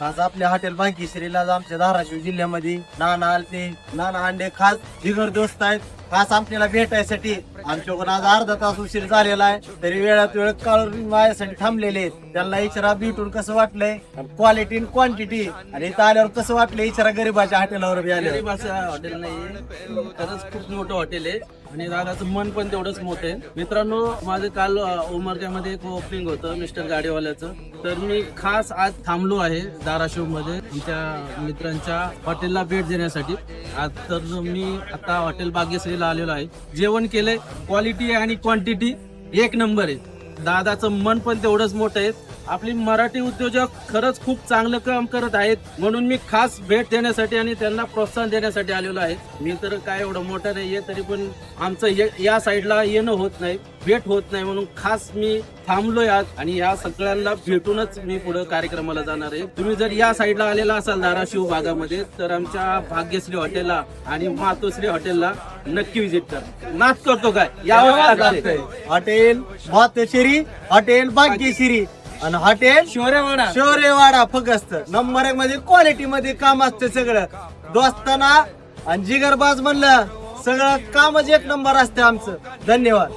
आज आपल्या हॉटेल भाग्यश्रीला आमच्या धाराशिव जिल्ह्यामध्ये नाना आलते नाना अंडे खास जिगर दोस्त आहेत. खास आपल्याला भेटायसाठी आमच्याकडून आज अर्धा तास उशीर झालेला आहे. तरी वेळात वेळ काढून माझ्यासाठी थांबलेले आहेत. त्यांना इचारा भेटून कसं वाटलंय? क्वालिटी आणि क्वांटिटी आणि इथं आल्यावर कसं वाटलं इचारा गरीबाच्या हॉटेलवर बी आले हॉटेल नाही खरंच खूप मोठं हॉटेल आहे. आणि दादाचं मन पण तेवढंच मोठं आहे. मित्रांनो माझं काल उमरग्यामध्ये एक ओपनिंग होतं मिस्टर गाडीवाल्याचं. तर मी खास आज थांबलो आहे धाराशिवमध्ये आमच्या मित्रांच्या हॉटेलला भेट देण्यासाठी. आज तर मी आता हॉटेल भाग्यश्रीला आलेलो आहे. जेवण केलंय. क्वालिटी आणि क्वांटिटी एक नंबर आहे. दादाचं मन पण तेवढंच मोठं आहे. आपली मराठी उद्योजक खरंच खूप चांगलं काम करत आहेत. म्हणून मी खास भेट देण्यासाठी आणि त्यांना प्रोत्साहन देण्यासाठी आलेलो आहे. मी तर काय एवढं मोठं नाहीये तरी पण आमचं ये- या साईडला येणं होत नाही भेट होत नाही. म्हणून खास मी थांबलोय आज आणि या सगळ्यांना भेटूनच मी पुढे कार्यक्रमाला जाणार आहे. तुम्ही जर या साईडला आलेला असाल धाराशिव भागामध्ये तर आमच्या भाग्यश्री हॉटेलला आणि मातोश्री हॉटेलला नक्की व्हिजिट करा. नाच करतो काय? यावं लागतंय. हॉटेल भातशिरी हॉटेल भाग्यश्री आणि हॉटेल शौर्यवाडा शौर्यवाडा फक्त. नंबर एक मध्ये क्वालिटी मध्ये काम असतं सगळं. दोस्ताना आणि जिगरबाज म्हणलं सगळं कामच एक नंबर असते आमचं. धन्यवाद.